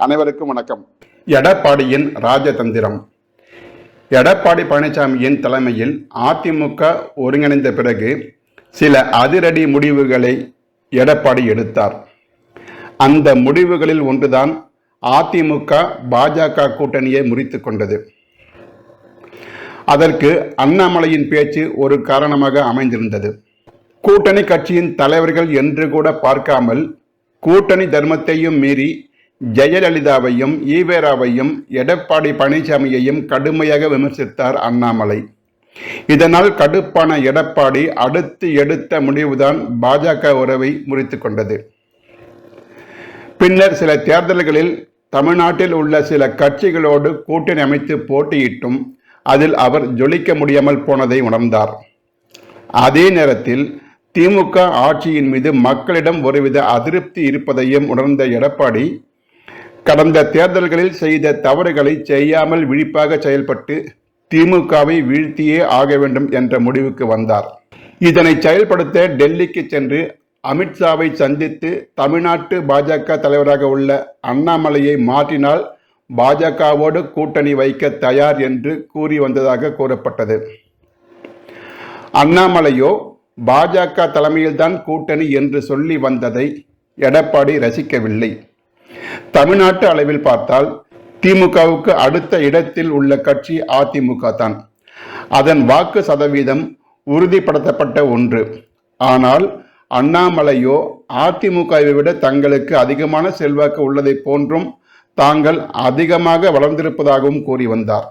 அனைவருக்கும் வணக்கம். எடப்பாடியின் ராஜதந்திரம். எடப்பாடி பழனிசாமியின் தலைமையில் அதிமுக ஒருங்கிணைந்த பிறகு சில அதிரடி முடிவுகளை எடப்பாடி எடுத்தார். அந்த முடிவுகளில் ஒன்றுதான் அதிமுக பாஜக கூட்டணியை முறித்து கொண்டது. அதற்கு அண்ணாமலையின் பேச்சு ஒரு காரணமாக அமைந்திருந்தது. கூட்டணி கட்சியின் தலைவர்கள் என்று கூட பார்க்காமல் கூட்டணி தர்மத்தையும் மீறி ஜெயலலிதாவையும் ஈவேராவையும் எடப்பாடி பழனிசாமியையும் கடுமையாக விமர்சித்தார் அண்ணாமலை. இதனால் கடுப்பான எடப்பாடி அடுத்து எடுத்த முடிவுதான் பாஜக உறவை முறித்து கொண்டது. பின்னர் சில தேர்தல்களில் தமிழ்நாட்டில் உள்ள சில கட்சிகளோடு கூட்டணி அமைத்து போட்டியிட்டும் அதில் அவர் ஜொலிக்க முடியாமல் போனதை உணர்ந்தார். அதே நேரத்தில் திமுக ஆட்சியின் மீது மக்களிடம் ஒருவித அதிருப்தி இருப்பதையும் உணர்ந்த எடப்பாடி கடந்த தேர்தல்களில் செய்த தவறுகளை செய்யாமல் விழிப்பாக செயல்பட்டு திமுகவை வீழ்த்தியே ஆக வேண்டும் என்ற முடிவுக்கு வந்தார். இதனை செயல்படுத்த டெல்லிக்கு சென்று அமித்ஷாவை சந்தித்து தமிழ்நாட்டு பாஜக தலைவராக உள்ள அண்ணாமலையை மாற்றினால் பாஜகவோடு கூட்டணி வைக்க தயார் என்று கூறி வந்ததாக கூறப்பட்டது. அண்ணாமலையோ பாஜக தலைமையில்தான் கூட்டணி என்று சொல்லி வந்ததை எடப்பாடி ரசிக்கவில்லை. தமிழ்நாட்டு அளவில் பார்த்தால் திமுகவுக்கு அடுத்த இடத்தில் உள்ள கட்சி அதிமுக தான். அதன் வாக்கு சதவீதம் உறுதிப்படுத்தப்பட்ட ஒன்று. ஆனால் அண்ணாமலையோ அதிமுகவை விட தங்களுக்கு அதிகமான செல்வாக்கு உள்ளதை போன்றும் தாங்கள் அதிகமாக வளர்ந்திருப்பதாகவும் கூறி வந்தார்.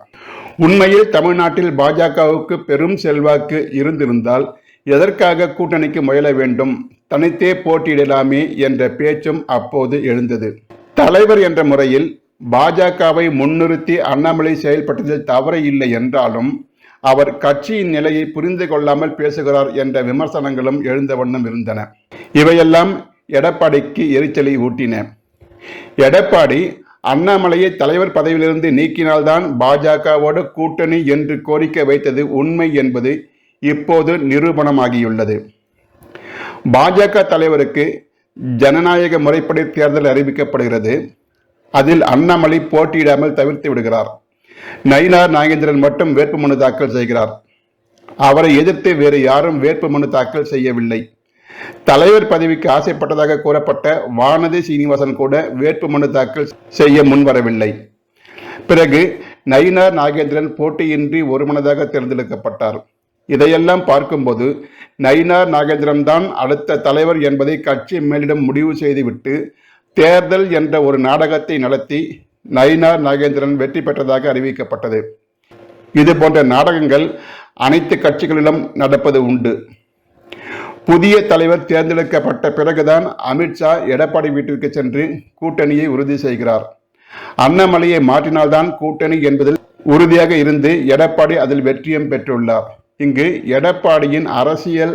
உண்மையில் தமிழ்நாட்டில் பாஜகவுக்கு பெரும் செல்வாக்கு இருந்திருந்தால் எதற்காக கூட்டணிக்கு முயல வேண்டும்? தனித்தே போட்டியிடலாமே என்ற பேச்சும் அப்போது எழுந்தது. தலைவர் என்ற முறையில் பாஜகவை முன்னிறுத்தி அண்ணாமலை செயல்பட்டதில் தவறு இல்லை என்றாலும் அவர் கட்சியின் நிலையை புரிந்து கொள்ளாமல் பேசுகிறார் என்ற விமர்சனங்களும் எழுந்த வண்ணம் இருந்தன. இவையெல்லாம் எடப்பாடிக்கு எரிச்சலை ஊட்டின. எடப்பாடி அண்ணாமலையை தலைவர் பதவியிலிருந்து நீக்கினால்தான் பாஜகவோடு கூட்டணி என்று கோரிக்கை வைத்தது உண்மை என்பது இப்போது நிரூபணமாகியுள்ளது. பாஜக தலைவருக்கு ஜனநாயக முறைப்படி தேர்தல் அறிவிக்கப்படுகிறது. அதில் அண்ணாமலை போட்டியிடாமல் தவிர்த்து விடுகிறார். நயினார் நாகேந்திரன் மட்டும் வேட்புமனு தாக்கல் செய்கிறார். அவரை எதிர்த்து வேறு யாரும் வேட்புமனு தாக்கல் செய்யவில்லை. தலைவர் பதவிக்கு ஆசைப்பட்டதாக கூறப்பட்ட வானதி சீனிவாசன் கூட வேட்புமனு தாக்கல் செய்ய முன்வரவில்லை. பிறகு நயினார் நாகேந்திரன் போட்டியின்றி ஒருமனதாக தேர்ந்தெடுக்கப்பட்டார். இதையெல்லாம் பார்க்கும்போது நயினார் நாகேந்திரன் தான் அடுத்த தலைவர் என்பதை கட்சி மேலிடம் முடிவு செய்துவிட்டு தேர்தல் என்ற ஒரு நாடகத்தை நடத்தி நயினார் நாகேந்திரன் வெற்றி பெற்றதாக அறிவிக்கப்பட்டது. இது போன்ற நாடகங்கள் அனைத்து கட்சிகளிலும் நடப்பது உண்டு. புதிய தலைவர் தேர்ந்தெடுக்கப்பட்ட பிறகுதான் அமித்ஷா எடப்பாடி வீட்டிற்கு சென்று கூட்டணியை உறுதி செய்கிறார். அண்ணாமலையை மாற்றினால்தான் கூட்டணி என்பதில் உறுதியாக இருந்து எடப்பாடி அதில் வெற்றியும் பெற்றுள்ளார். இங்கு எடப்பாடியின் அரசியல்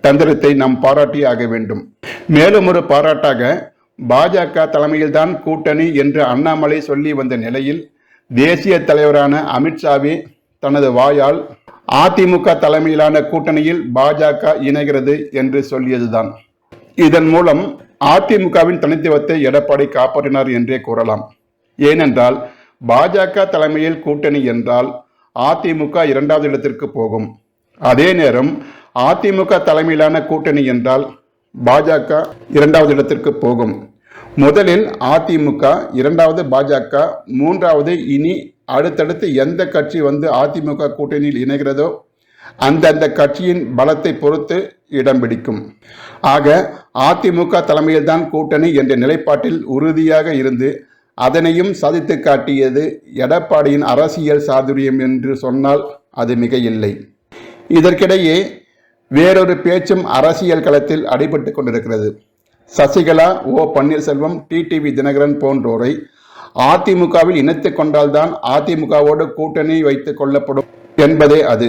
தந்திரத்தை நாம் பாராட்டி ஆக வேண்டும். மேலும் ஒரு பாராட்டாக பாஜக தலைமையில்தான் கூட்டணி என்று அண்ணாமலை சொல்லி வந்த நிலையில் தேசிய தலைவரான அமித்ஷாவே தனது வாயால் அதிமுக தலைமையிலான கூட்டணியில் பாஜக இணைகிறது என்று சொல்லியதுதான். இதன் மூலம் அதிமுகவின் தனித்துவத்தை எடப்பாடி காப்பாற்றினார் என்றே கூறலாம். ஏனென்றால் பாஜக தலைமையில் கூட்டணி என்றால் அதிமுக இரண்டாவது இடத்திற்கு போகும். அதே நேரம் அதிமுக தலைமையிலான கூட்டணி என்றால் பாஜக இரண்டாவது இடத்திற்கு போகும். முதலில் அதிமுக இரண்டாவது பாஜக மூன்றாவது இனி அடுத்தடுத்து எந்த கட்சி வந்து அதிமுக கூட்டணியில் இணைகிறதோ அந்தந்த கட்சியின் பலத்தை பொறுத்து இடம் பிடிக்கும். ஆக அதிமுக தலைமையில்தான் கூட்டணி என்ற நிலைப்பாட்டில் உறுதியாக இருந்து அதனையும் சாதித்து காட்டியது எடப்பாடியின் அரசியல் சாதுரியம் என்று சொன்னால் அது மிக இல்லை இதற்கிடையே வேறொரு பேச்சும் அரசியல் களத்தில் அடிபட்டு கொண்டிருக்கிறது. சசிகலா ஓ. பன்னீர்செல்வம் டிடிவி தினகரன் போன்றோரை அதிமுகவில் இணைத்துக் கொண்டால்தான் அதிமுகவோடு கூட்டணி வைத்துக் கொள்ளப்படும் என்பதே அது.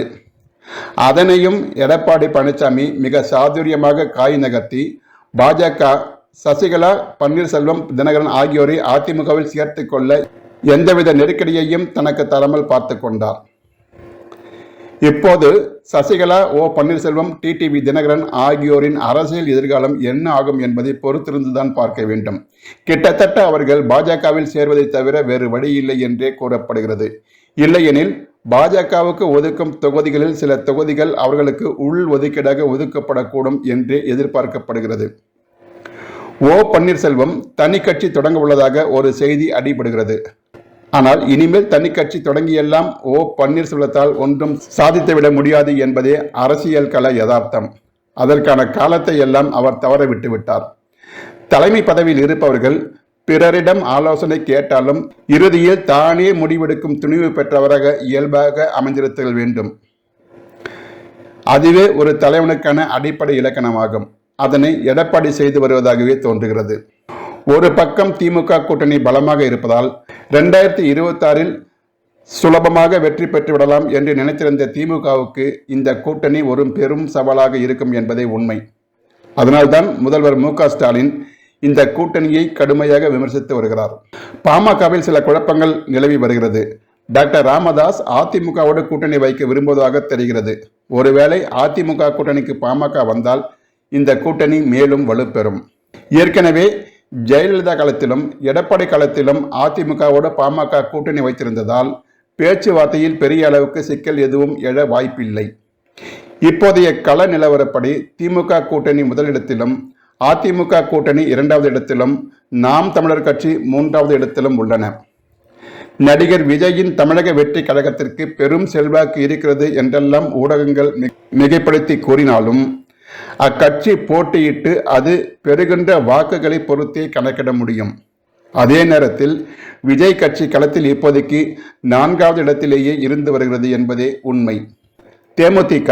அதனையும் எடப்பாடி பழனிசாமி மிக சாதுரியமாக காய் நகர்த்தி பாஜக சசிகலா பன்னீர்செல்வம் தினகரன் ஆகியோரை அதிமுகவில் சேர்த்து கொள்ள எந்தவித நெருக்கடியையும் தனக்கு தராமல் பார்த்து கொண்டார். இப்போது சசிகலா ஓ பன்னீர்செல்வம் டிடிவி தினகரன் ஆகியோரின் அரசியல் எதிர்காலம் என்ன ஆகும் என்பதை பொறுத்திருந்துதான் பார்க்க வேண்டும். கிட்டத்தட்ட அவர்கள் பாஜகவில் சேர்வதை தவிர வேறு வழி இல்லை என்றே கூறப்படுகிறது. இல்லையெனில் பாஜகவுக்கு ஒதுக்கும் தொகுதிகளில் சில தொகுதிகள் அவர்களுக்கு உள் ஒதுக்கீடாக ஒதுக்கப்படக்கூடும் என்றே எதிர்பார்க்கப்படுகிறது. ஓ பன்னீர்செல்வம் தனி கட்சி தொடங்க உள்ளதாக ஒரு செய்தி அடிபடுகிறது. ஆனால் இனிமேல் தனி கட்சி தொடங்கியெல்லாம் ஓ பன்னீர்செல்வத்தால் ஒன்றும் சாதித்துவிட முடியாது என்பதே அரசியல் கல யதார்த்தம். அதற்கான காலத்தை எல்லாம் அவர் தவற விட்டுவிட்டார். தலைமை பதவியில் இருப்பவர்கள் பிறரிடம் ஆலோசனை கேட்டாலும் இறுதியில் தானே முடிவெடுக்கும் துணிவு பெற்றவராக இயல்பாக அமைந்திருத்தல் வேண்டும். அதுவே ஒரு தலைவனுக்கான அடிப்படை இலக்கணமாகும். அதனை எடப்பாடி செய்து வருவதாகவே தோன்றுகிறது. ஒரு பக்கம் திமுக கூட்டணி பலமாக இருப்பதால் ரெண்டாயிரத்தி இருபத்தாறில் சுலபமாக வெற்றி பெற்று விடலாம் என்று நினைத்திருந்த திமுகவுக்கு இந்த கூட்டணி ஒரு பெரும் சவாலாக இருக்கும் என்பதே உண்மை. அதனால்தான் முதல்வர் மு ஸ்டாலின் இந்த கூட்டணியை கடுமையாக விமர்சித்து வருகிறார். பாமகவில் சில குழப்பங்கள் நிலவி வருகிறது. டாக்டர் ராமதாஸ் அதிமுகவோடு கூட்டணி வைக்க விரும்புவதாக தெரிகிறது. ஒருவேளை அதிமுக கூட்டணிக்கு பாமக வந்தால் இந்த கூட்டணி மேலும் வலுப்பெறும். ஏற்கனவே ஜெயலலிதா காலத்திலும் எடப்பாடி காலத்திலும் அதிமுகவோடு பாமக கூட்டணி வைத்திருந்ததால் பேச்சுவார்த்தையில் பெரிய அளவுக்கு சிக்கல் எதுவும் எழ வாய்ப்பில்லை. இப்போதைய கள நிலவரப்படி திமுக கூட்டணி முதலிடத்திலும் அதிமுக கூட்டணி இரண்டாவது இடத்திலும் நாம் தமிழர் கட்சி மூன்றாவது இடத்திலும் உள்ளன. நடிகர் விஜயின் தமிழக வெற்றி கழகத்திற்கு பெரும் செல்வாக்கு இருக்கிறது என்றெல்லாம் ஊடகங்கள் மிகைப்படுத்தி கூறினாலும் அக்கட்சி போட்டியிட்டு அது பெறுகின்ற வாக்குகளை பொறுத்தே கணக்கிட முடியும். அதே நேரத்தில் விஜய் கட்சி களத்தில் இப்போதைக்கு நான்காவது இடத்திலேயே இருந்து வருகிறது என்பதே உண்மை. தேமுதிக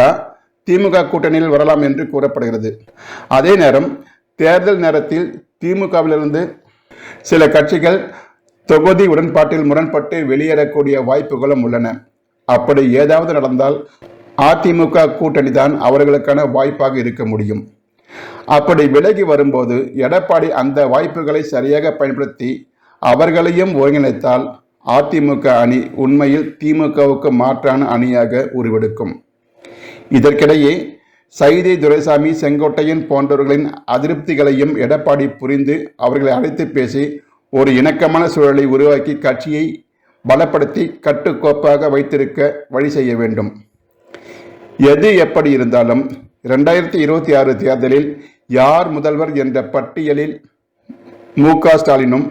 திமுக கூட்டணியில் வரலாம் என்று கூறப்படுகிறது. அதே நேரம் தேர்தல் நேரத்தில் திமுகவிலிருந்து சில கட்சிகள் தொகுதி உடன்பாட்டில் முரண்பட்டு வெளியேறக்கூடிய வாய்ப்புகளும் உள்ளன. அப்படி ஏதாவது நடந்தால் அதிமுக கூட்டணி தான் அவர்களுக்கான வாய்ப்பாக இருக்க முடியும். அப்படி விலகி வரும்போது எடப்பாடி அந்த வாய்ப்புகளை சரியாக பயன்படுத்தி அவர்களையும் ஒருங்கிணைத்தால் அதிமுக அணி உண்மையில் திமுகவுக்கு மாற்றான அணியாக உருவெடுக்கும். இதற்கிடையே சைதை துரைசாமி செங்கோட்டையன் போன்றவர்களின் அதிருப்திகளையும் எடப்பாடி புரிந்து அவர்களை அழைத்து பேசி ஒரு இணக்கமான சூழலை உருவாக்கி கட்சியை பலப்படுத்தி கட்டுக்கோப்பாக வைத்திருக்க வழி செய்ய வேண்டும். எது எப்படி இருந்தாலும் ரெண்டாயிரத்தி இருபத்தி ஆறு தேர்தலில் யார் முதல்வர் என்ற பட்டியலில் மு க ஸ்டாலினும்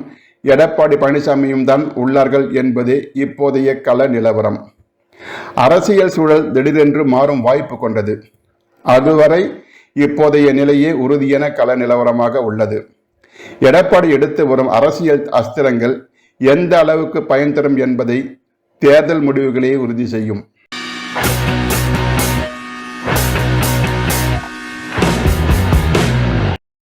எடப்பாடி பழனிசாமியும் தான் உள்ளார்கள் என்பது இப்போதைய கள நிலவரம். அரசியல் சூழல் திடீரென்று மாறும் வாய்ப்பு கொண்டது. அதுவரை இப்போதைய நிலையே உறுதியான கள நிலவரமாக உள்ளது. எடப்பாடி எடுத்து வரும் அரசியல் அஸ்திரங்கள் எந்த அளவுக்கு பயன் தரும் என்பதை தேர்தல் முடிவுகளே உறுதி செய்யும்.